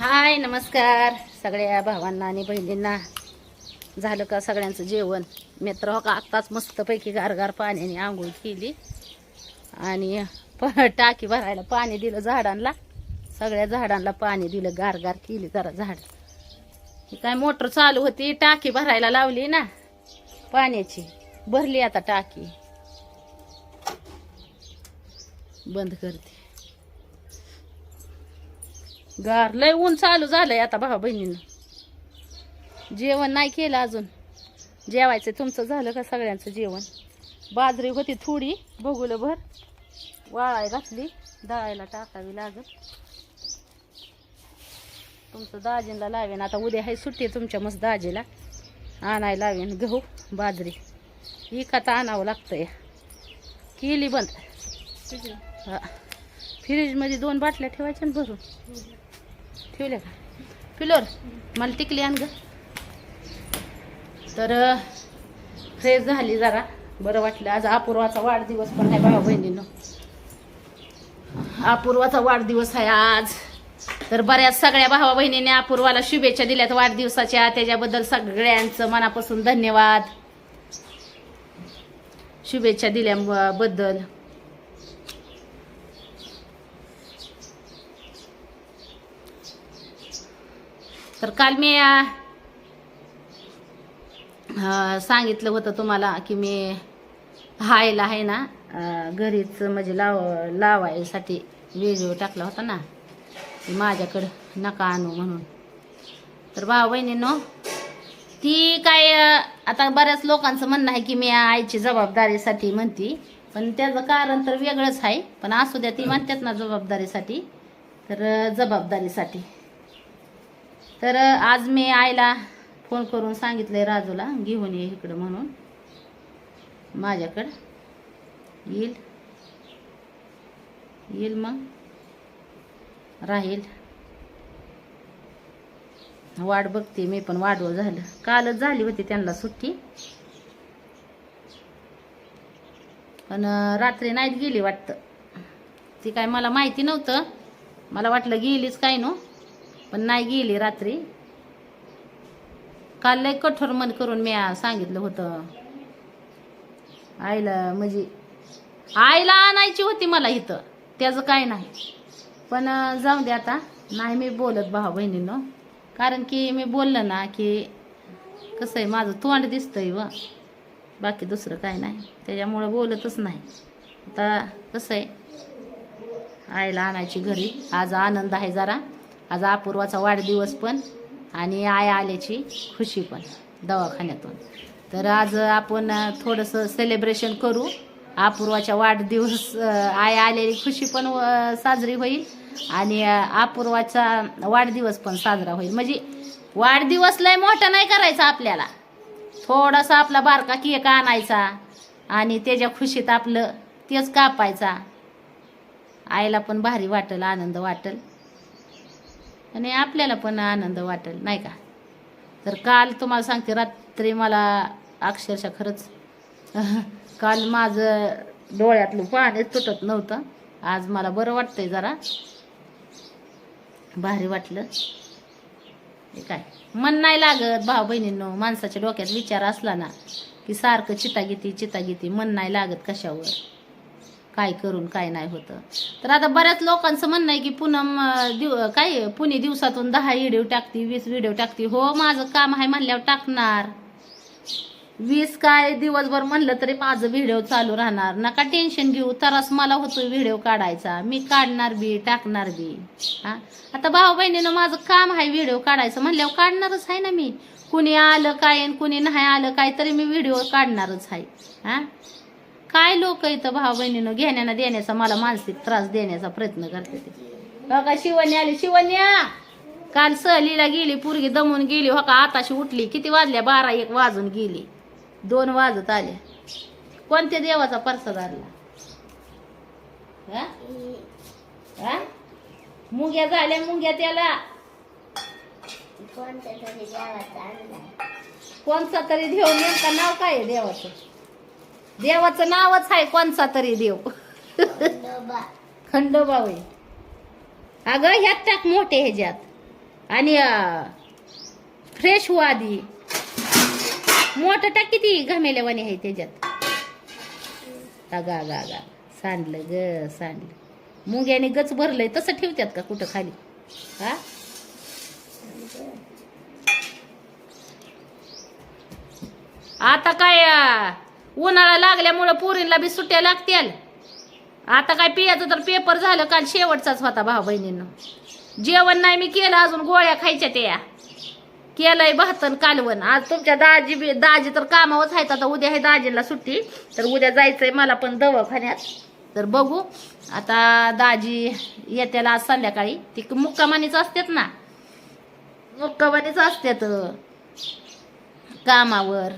हाय नमस्कार. सगळ्या भावांना आणि बहिणींना. झालं का सगळ्यांचं जेवण? मित्र हो का आत्ताच मस्तपैकी गारगार पाण्याने आंघोळ केली. आणि प- टाकी भरायला पाणी दिलं झाडांना. सगळ्या झाडांना पाणी दिलं गारगार केली जरा झाड. ही काय मोटर चालू होती टाकी भरायला लावली ना. पाण्याची. भरली आता टाकी. बंद करते. गार. लय ऊन चालू झालंय आता भावा बहिणीनं. जेवण नाही केलं अजून. जेवायचं तुमचं झालं का सगळ्यांचं जेवण? बाजरी होती थोडी बघूल भर वाळाय घातली दळायला टाकावी लागत तुमचं दाजीला लावेन. आता उद्या आहे सुट्टी तुमच्या मस्त दाजीला. आणायला लावेन गहू बाजरी. इकात आणावं लागतंय. केली बंद. हा. फ्रीजमध्ये दोन बाटल्या ठेवायच्या ना भरून. ठेवले का? पिलोर मला टिकली आण ग. तर फ्रेश झाली जरा. बरं वाटलं आज अपूर्वाचा वाढदिवस पण आहे भावा बहिणीनं. अपूर्वाचा वाढदिवस आहे आज. तर बऱ्याच सगळ्या भावा बहिणीने अपूर्वाला शुभेच्छा दिल्यात वाढदिवसाच्या. त्याच्याबद्दल सगळ्यांचं मनापासून धन्यवाद. शुभेच्छा दिल्याबद्दल. तर काल मी सांगितलं होतं तुम्हाला की मी हायला आहे ना घरीच म्हणजे लाव लावायसाठी व्हिडिओ टाकला होता ना माझ्याकडं नका आणू म्हणून. तर भाऊ बहिणीनो ती काय आता बऱ्याच लोकांचं म्हणणं आहे की मी आईची जबाबदारीसाठी म्हणती पण त्याचं कारण तर वेगळंच आहे. पण असू द्या ती म्हणतात ना जबाबदारीसाठी तर जबाबदारीसाठी. तर आज मी आईला फोन करून सांगितलंय राजूला घेऊन ये इकडं म्हणून. माझ्याकडं. येईल. येईल मग. राहील. वाट बघते मी पण वाढव झालं. कालच झाली होती त्यांना सुट्टी. पण रात्री नाहीत गेली वाटतं. ती काय मला माहिती नव्हतं. मला वाटलं गेलीच काय नो. पण नाही गेली रात्री. काल लय कठोर मन करून मी सांगितलं होतं. आईला म्हणजे आईला आणायची होती मला इथं. त्याचं काय नाही. पण जाऊ दे आता. नाही मी बोलत भाऊ बहिणीनं. कारण की मी बोललं ना की कसं आहे माझं तोंड दिसतंय व. बाकी दुसरं काय नाही. त्याच्यामुळं बोलतच नाही. आता कसं आहे आईला आणायची घरी. आज आनंद आहे जरा. आज अपूर्वाचा वाढदिवस पण आणि आई आल्याची खुशी पण दवाखान्यातून. तर आज आपण थोडंसं सेलिब्रेशन करू. अपूर्वाच्या वाढदिवस अ, आई आलेली खुशी पण साजरी होईल आणि अपूर्वाचा वाढदिवस पण साजरा होईल. म्हणजे वाढदिवस लय मोठा नाही करायचा आपल्याला. थोडासा आपला बारका केक आणायचा आणि त्याच्या खुशीत आपलं तेच कापायचा. आईला पण भारी वाटेल आनंद वाटेल. आणि आपल्याला पण आनंद वाटेल नाही का? तर काल तुम्हाला सांगते रात्री मला अक्षरशः खरंच काल माझं डोळ्यातलं पाणीच तुटत नव्हतं. आज मला बरं वाटतंय जरा. भारी वाटलं. हे काय? मन नाही लागत भाऊ बहिणींनो माणसाच्या डोक्यात विचार असला ना की सारखं चितागीती चितागीती मन नाही लागत कशावर. काय करून काय नाही होतं. तर आता बऱ्याच लोकांचं म्हणणं आहे की पुनम दिव काय पुणे दिवसातून दहा व्हिडिओ टाकते वीस व्हिडिओ टाकते. हो माझं काम आहे म्हणल्यावर टाकणार. वीस काय दिवसभर म्हणलं तरी माझं व्हिडिओ चालू राहणार. नका टेन्शन घेऊ तरच मला होतो व्हिडिओ काढायचा. मी काढणार बी टाकणार बी. हा? आता भाऊ बहिणीनं माझं काम आहे व्हिडिओ काढायचं म्हणल्यावर काढणारच आहे ना मी. कुणी आलं काय कुणी नाही आलं काय तरी मी व्हिडिओ काढणारच आहे. हा? काय लोक इथं भाऊ बहिणीनं घेण्यानं देण्याचा मला मानसिक त्रास देण्याचा प्रयत्न करते ते. बघा शिवण्या आली शिवण्या! काल सहलीला गेली पोरगी दमून गेली हो का आताशी उठली किती वाजल्या? बारा एक वाजून गेली. दोन वाजत आले. कोणत्या देवाचा परसाद आणला? हा? हा? मुंग्या झाल्या मुंग्या त्याला. कोणचा तरी देव नेमका नाव काय आहे देवाचं? देवाचं नावच आहे कोणचा तरी देव. खंडोबा. होय. अगं ह्यात टाक मोठे ह्याच्यात. आणि फ्रेश हो आधी मोठं टाक किती घमेल्यावाणी आहे त्याच्यात अगा गा गा सांडलं ग सांडलं. मुंग्याने गच भरलंय तसं ठेवतात का कुठं खाली? हा? आता काय उन्हाळा लागल्यामुळं पोरींना बी सुट्ट्या लागतील आता काय पियाचं तर पेपर झालं काल शेवटचाच होता भाऊ बहिणीनं. जेवण नाही मी केलं अजून गोळ्या खायच्या त्या. केलंय भातन कालवण. आज तुमच्या दाजी बी दाजी तर कामावरच आहेत आता उद्या आहे दाजीला सुट्टी. तर उद्या जायचंय मला पण दवाखान्यात. तर बघू आता दाजी येत्याला आज संध्याकाळी. ती मुक्कामानीच असतात ना. मुक्कामानीच असतात कामावर.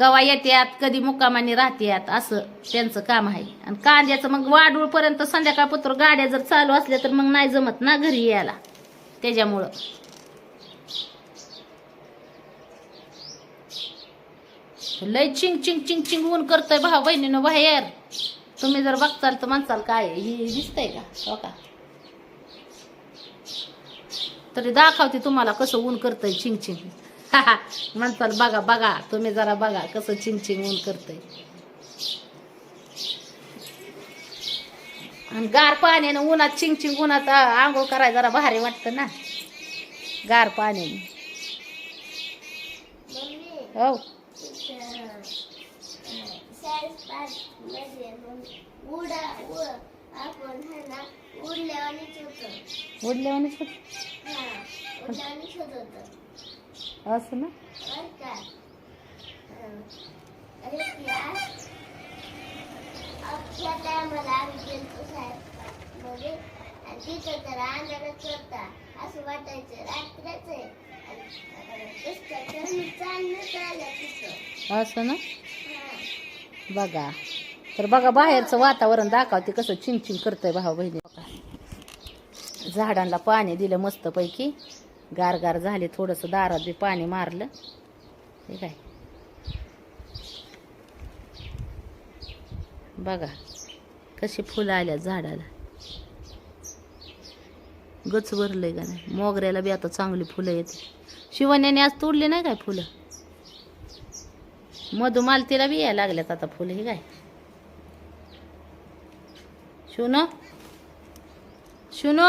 कवा येत्यात कधी मुक्कामानी राहत्यात असं त्यांचं काम आहे. आणि कांद्याचं मग वाडूळपर्यंत संध्याकाळपत्र गाड्या जर चालू असल्या तर मग नाही जमत ना घरी यायला. त्याच्यामुळं. लय चिंग चिंग चिंग चिंग ऊन करतोय भाऊ बहिणीनं बाहेर. तुम्ही जर बघताल तर म्हणताल काय ही दिसतंय का? हो का? तरी दाखवते तुम्हाला कसं ऊन करतंय चिंग चिंग. म्हणताल बघा बघा. तुम्ही जरा बघा कसं चिंग चिंग ऊन करतंय. आणि गार पाण्यानं उन्हात चिंग चिंग उन्हात आंघोळ करायला जरा भारी वाटतं ना. गार पाण्याने. हो. उडल्यावानीच होतं. असं ना? तिथं तर अंधारच होता असं वाटायचं रात्रच आहे असं ना? बघा. तर बघा बाहेरचं वातावरण दाखवते कसं चिंचिंग करतंय भाऊ बहिणी. झाडांना पाणी दिलं मस्तपैकी. गार गार झाले थोडंसं दारात बी पाणी मारलं. हे काय? बघा कशी फुलं आल्या झाडाला. गच भरलंय का नाही? मोगऱ्याला बी आता चांगली फुलं येते. शिवण्याने आज तोडली नाही काय फुलं? मधुमालतीला बी यायला लागल्यात आता फुलं हे काय? शुनो शुनो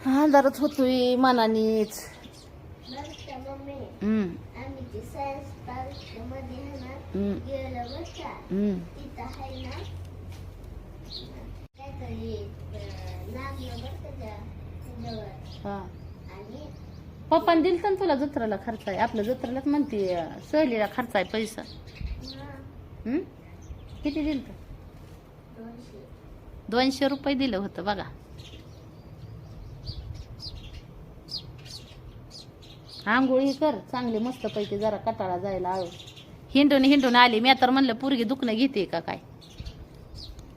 त्याच्यावर होतोय मनानेच. पप्पाने दिल तर तुला जत्राला खर्च आहे आपल्या जत्रालाच म्हणते सहलीला खर्च आहे पैसा किती दिलं तर दोनशे रुपये दिलं होतं बघा. आंघोळी कर चांगली मस्त पैकी जरा कटाळा जायला आलो हिंडून हिंडून आली मी तर म्हणलं पोरगी दुखणं घेते का काय?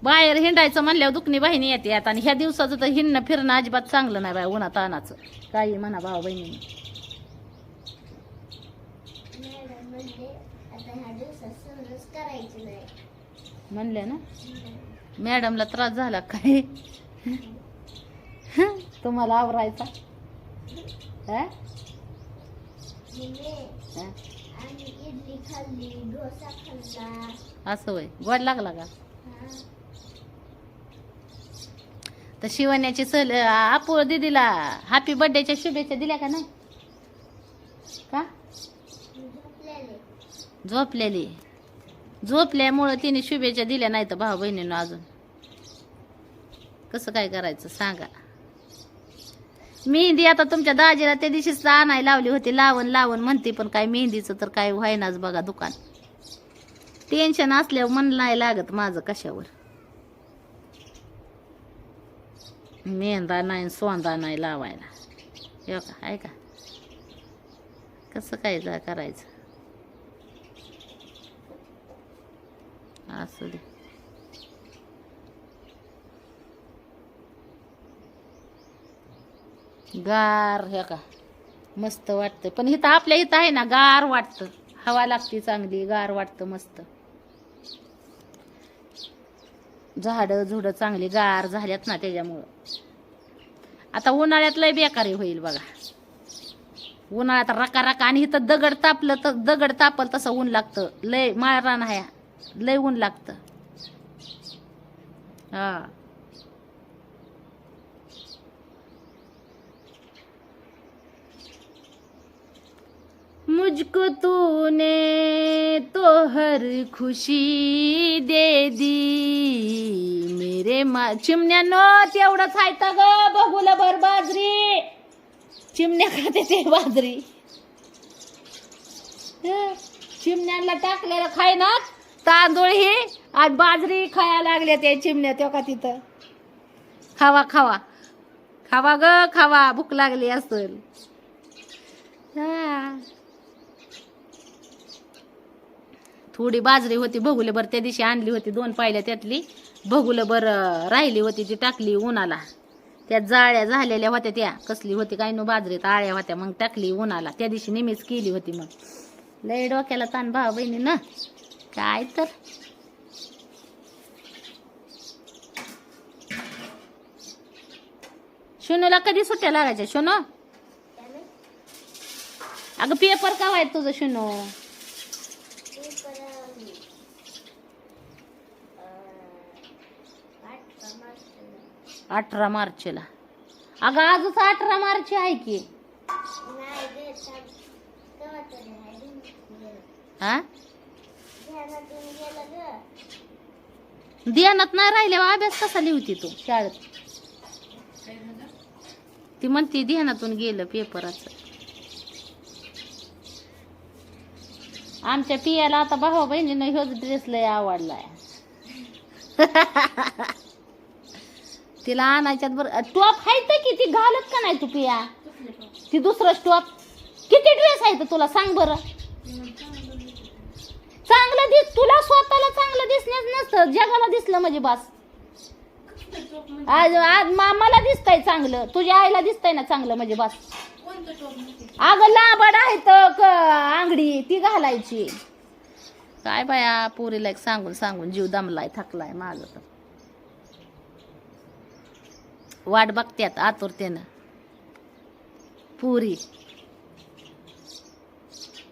बाहेर हिंडायचं म्हणल्यावर दुखणी बहिणी येते आता आणि ह्या दिवसाचं तर हिंडणं फिरणं अजिबात चांगलं नाही बाय उन्हात तानाचं. काही म्हणा भाऊ नाही. म्हणले ना? मॅडमला त्रास झाला काय? तुम्हाला आवरायचा? असं होय. गोड लागला का? तर शिवण्याची सल आपू दीदीला हॅपी बर्थडेच्या शुभेच्छा दिल्या का नाही? का? झोपलेली. झोपल्यामुळं तिने शुभेच्छा दिल्या नाही तर भाऊ बहिणीनं अजून. कसं काय करायचं? सांगा. मेहंदी आता तुमच्या दाजीला त्या दिवशीच आणायला लावली होती. लावण लावण म्हणते पण काय मेहंदीचं तर काय व्हायनाच बघा दुकान. टेन्शन असल्यावर मन नाही लागत माझं कशावर. मेहंदा नाही सोंदा नाही लावायला. हे का आहे का? कसं काय जा करायचं? असू दे. गार हे का मस्त वाटतं पण इथं आपल्या इथं आहे ना गार वाटतं. हवा लागते चांगली गार वाटतं मस्त. झाडं झुडं चांगली गार झाल्यात ना त्याच्यामुळं. आता उन्हाळ्यात लय बेकारी होईल बघा. उन्हाळ्यात रका रका आणि इथं दगड तापलं तर दगड तापल तसं ऊन लागतं. लय माळरान आहे. लय ऊन लागतं. हा. मुझको तूने तो हर खुशी दे दी. मेरे मा चिमण्यानो तेवढंच आहे ग? बघूला भर बाजरी. चिमण्या खाते ते बाजरी. चिमण्याला चिमण्यांना टाकलेलं खाय ना तांदूळ ही आज बाजरी खायला लागल्या त्या चिमण्या त्या का तिथं? खावा खावा. खावा ग खावा. भूक लागली असेल. हा. थोडी बाजरी होती बघुले बर त्या दिवशी आणली होती दोन पाहिल्या त्यातली. बघुलं बर राहिली होती ती टाकली उन्हाला. त्या जाळ्या झालेल्या होत्या त्या कसली होती काय नो बाजरीत आळ्या होत्या मग टाकली उन्हाला. त्या दिवशी नेहमीच केली होती मग. लय डोक्याला ताण भाव बहिणी ना. काय तर. शून्यला कधी सुट्ट्या लागायच्या शोनो अगं पेपर का आहे तुझं शून्य ते पण आठ मार्च अठरा मार्चला. अगं आजच अठरा मार्च आहे की. हा ध्यानात नाही राहिल्यावर अभ्यास कसा लिहती तू शाळेत? ती म्हणते ध्यानातून गेलं पेपराचं. आमच्या पियाला आता भावा बहिणीनं ह्योच ड्रेस लय आवडलाय. तिला आणायच्यात बरं. टॉप आहे की ती घालत का नाही तू पिया? ती दुसरं टॉप. किती ड्रेस आहे तर तुला सांग बरं. चांगलं दिस तुला स्वतःला चांगलं दिसण्याच नसतं. जगाला दिसलं म्हणजे बास. आज आज मा- मला दिसतंय चांगलं. तुझ्या आईला दिसतंय ना चांगलं म्हणजे बास. अगं लांबड आहे तर आंगडी ती घालायची. काय बाया पोरीला एक सांगून सांगून जीव दमलाय थकलाय माझं तर. वाट बघत्यात आतुरतेनं. पुरी.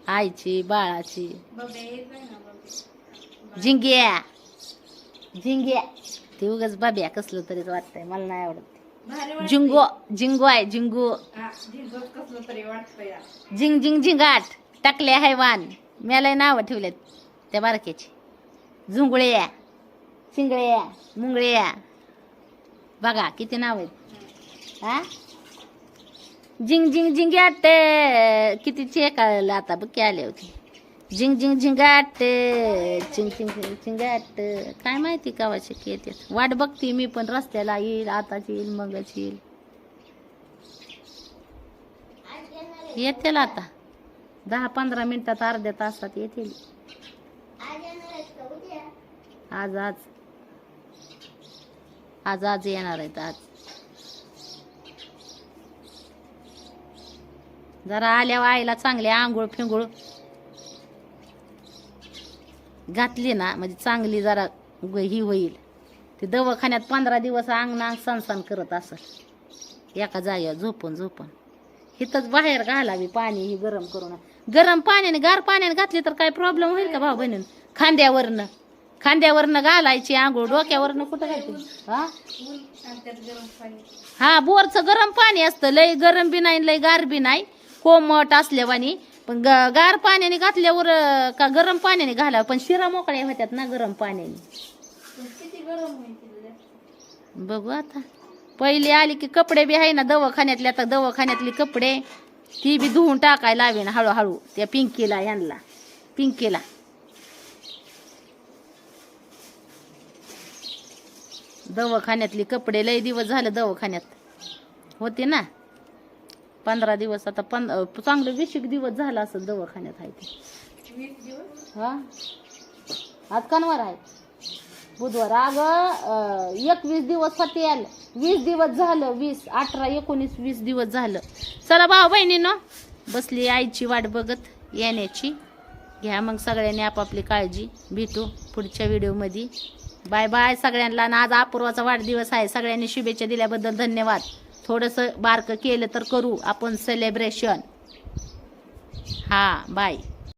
आईची बाळाची. झिंग्या. झिंग्या. ते उगाच बाब्या कसलं तरीच वाटतंय मला नाही आवडत जिंगो जिंगो आहे जिंगो झिंग झिंग झिंगाट. टाकले हैवान मला नावं ठेवलेत त्या बारक्याची. झुंगळ्या. चिंगळ्या. मुंगळ्या. बघा किती नाव आहेत? हा? झिंग झिंग झिंगाट. किती चेक आता बघ आले होते. झिंग झिंग झिंगाट. चिंग चिंग चिंग चिंगाट काय माहिती कावाचे येते वाट बघते मी पण रस्त्याला येईल आताच येईल मगच येईल. येतील आता. दहा पंधरा मिनिटात अर्ध्या तासात येतील. आज आज. आज आज येणार आहेत आज. जरा आल्यावर आईला चांगली आंघोळ फिंगोळ घातली ना म्हणजे चांगली जरा ही होईल. ते दवाखान्यात पंधरा दिवस अंगणा सणसण करत असत एका जागेवर झोपून झोपून. इथंच बाहेर घालावी पाणी ही गरम करून. गरम पाण्याने गार पाण्याने घातली तर काय प्रॉब्लेम होईल का भाऊ बहिणी खांद्यावरनं. खांद्यावरनं घालायची आंघोळ डोक्यावरनं कुठं घालायची? हा? हा बोरचं गरम पाणी असतं. लय गरम बी नाही लय गार बी नाही. कोमट असल्यावानी. पण ग- गार पाण्याने घातल्यावर का गरम पाण्याने घालावं? पण शिरा मोकळ्या होत्यात ना गरम पाण्याने. बघू आता. पहिले आली की कपडे बी आहे ना दवाखान्यातले आता दवाखान्यातले कपडे ती बी धुवून टाकायला लावेन ना हळूहळू. त्या पिंकीला यांना. पिंकीला. दवाखान्यातले कपडे लय दिवस झालं दवाखान्यात. होते ना? पंधरा दिवस आता पं चांगलं वीस एक दिवस झाला असं दवाखान्यात आहे ते. हा? आज कनवर आहे. बुधवार. अगं एकवीस दिवस होते आलं वीस दिवस झालं वीस अठरा एकोणीस वीस दिवस झालं. चला भाऊ बहिणीनं बसली आईची वाट बघत येण्याची. घ्या मग सगळ्यांनी आपापली काळजी. भेटू पुढच्या व्हिडिओमध्ये बाय बाय सगळ्यांना. आज अपूर्वाचा वाढदिवस आहे. सगळ्यांनी शुभेच्छा दिल्याबद्दल धन्यवाद. थोडंसं बारकं केलं तर करू आपण सेलिब्रेशन हां बाय.